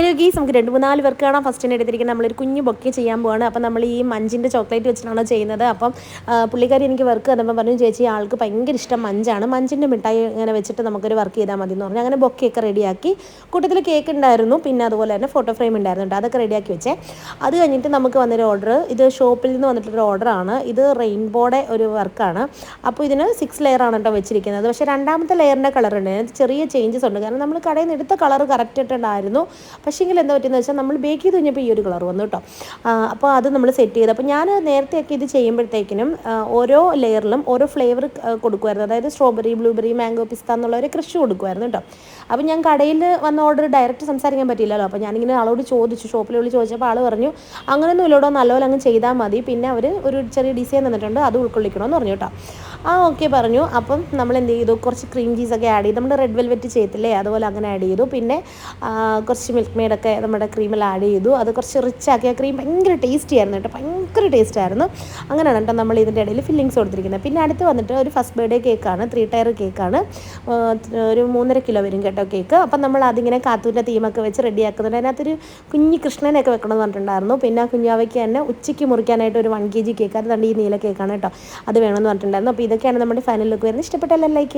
Hello ഗീസ് നമുക്ക് രണ്ട് മൂന്നാൽ പേർക്ക് കാണാം. ഫസ്റ്റിന് എടുത്തിരിക്കുന്നത് നമ്മളൊരു കുഞ്ഞു ബൊക്കെ ചെയ്യാൻ പോവാണ്. അപ്പം നമ്മൾ ഈ മഞ്ചിന്റെ ചോക്ലേറ്റ് വെച്ചിട്ടാണ് ചെയ്യുന്നത്. അപ്പം പുള്ളിക്കാരി എനിക്ക് വർക്ക് തന്നപ്പോൾ പറഞ്ഞു ചേച്ചി ആൾക്ക് ഭയങ്കര ഇഷ്ടം മഞ്ചാണ്. മഞ്ചിന്റെ മിഠായി ഇങ്ങനെ വെച്ചിട്ട് നമുക്കൊരു വർക്ക് ചെയ്താൽ മതി എന്ന് പറഞ്ഞു. അങ്ങനെ ബൊക്കെയൊക്കെ റെഡിയാക്കി കൂട്ടത്തിൽ കേക്ക് ഉണ്ടായിരുന്നു. പിന്നെ അതുപോലെ തന്നെ ഫോട്ടോ ഫ്രെയിം ഉണ്ടായിരുന്നു അതൊക്കെ റെഡിയാക്കി വെച്ചേ. അത് കഴിഞ്ഞിട്ട് നമുക്ക് വന്നൊരു ഓർഡർ ഇത് ഷോപ്പിൽ നിന്ന് വന്നിട്ടൊരു ഓർഡറാണ് ഇത് റെയിൻബോയുടെ ഒരു വർക്കാണ് അപ്പോൾ ഇതിന് സിക്സ് ലെയർ ആണ് കേട്ടോ വെച്ചിരിക്കുന്നത്. പക്ഷേ രണ്ടാമത്തെ ലെയറിന്റെ കളർ ഉണ്ട്. ചെറിയ ചേഞ്ചസ് ഉണ്ട്. കാരണം നമ്മൾ കടയിൽ നിന്ന് എടുത്ത കളർ കറക്റ്റ് ഇട്ടുണ്ടായിരുന്നു പക്ഷേങ്കിൽ എന്താ പറ്റിയെന്ന് വെച്ചാൽ നമ്മൾ ബേക്ക് ചെയ്ത് കഴിഞ്ഞപ്പോൾ ഈ ഒരു കളർ വന്നു കേട്ടോ. അപ്പോൾ അത് നമ്മൾ സെറ്റ് ചെയ്ത്. അപ്പോൾ ഞാൻ നേരത്തെയൊക്കെ ഇത് ചെയ്യുമ്പോഴത്തേക്കിനും ഓരോ ലെയറിലും ഓരോ ഫ്ലേവർ കൊടുക്കുമായിരുന്നു അതായത് സ്ട്രോബെറി ബ്ലൂബെറി മാംഗോ പിസ്ത എന്നുള്ള ഒരു ക്രഷ് കൊടുക്കുമായിരുന്നു കേട്ടോ. അപ്പോൾ ഞാൻ കടയിൽ വന്ന ഓർഡർ ഡയറക്റ്റ് സംസാരിക്കാൻ പറ്റില്ലല്ലോ അപ്പോൾ ഞാനിങ്ങനെ ആളോട് ചോദിച്ചു ഷോപ്പിൽ വിളിച്ച് ചോദിച്ചപ്പോൾ ആൾ പറഞ്ഞു അങ്ങനെയൊന്നും ഇല്ലോടോ നല്ലപോലെ അങ്ങ് ചെയ്താൽ മതി. പിന്നെ അവർ ഒരു ചെറിയ ഡിസൈൻ തന്നിട്ടുണ്ട് അത് ഉൾക്കൊള്ളിക്കണമെന്ന് പറഞ്ഞു കേട്ടോ. ആ ഓക്കെ പറഞ്ഞു. അപ്പം നമ്മൾ എന്ത് ചെയ്തു? കുറച്ച് ക്രീം ചീസൊക്കെ ആഡ് ചെയ്തു. നമ്മൾ റെഡ് വെൽവെറ്റ് ചെയ്തില്ലേ അതുപോലെ അങ്ങനെ ആഡ് ചെയ്തു. പിന്നെ കുറച്ച് മിൽക്ക് മെയ്ഡൊക്കെ നമ്മുടെ ക്രീമിൽ ആഡ് ചെയ്തു. അത് കുറച്ച് റിച്ച് ആക്കി ആ ക്രീം ഭയങ്കര ടേസ്റ്റി ആയിരുന്നു കേട്ടോ. ഭയങ്കര ടേസ്റ്റ് ആയിരുന്നു. അങ്ങനെയാണ് കേട്ടോ നമ്മൾ ഇതിന്റെ ഇടയിൽ ഫില്ലിങ്സ് കൊടുത്തിരിക്കുന്നത്. പിന്നെ അടുത്ത് വന്നിട്ട് ഒരു ഫസ്റ്റ് ബർത്ത്ഡേ കേക്കാണ് ത്രീ ടയർ കേക്കാണ് ഒരു മൂന്നര കിലോ വരും കേട്ടോ കേക്ക് അപ്പം നമ്മൾ അതിങ്ങനെ കാത്തൂന്റെ തീമൊക്കെ വെച്ച് റെഡിയാക്കുന്നുണ്ട് അതിനകത്തൊരു കുഞ്ഞി കൃഷ്ണനെയൊക്കെ വെക്കണമെന്ന് പറഞ്ഞിട്ടുണ്ടായിരുന്നു. പിന്നെ ആ കുഞ്ഞാവയ്ക്ക് തന്നെ ഉച്ചയ്ക്ക് മുറിക്കാനായിട്ട് ഒരു വൺ കെ ജി കേക്ക് അത് തണ്ട് ഈ നീല കേക്കാണ് കേട്ടോ. അത് വേണമെന്ന് പറഞ്ഞിട്ടുണ്ടായിരുന്നു. അപ്പോൾ ഇതൊക്കെയാണ് നമ്മുടെ ഫൈനൽ ലുക്ക് വരുന്നത്. ഇഷ്ടപ്പെട്ടെല്ലാം ലൈക്ക്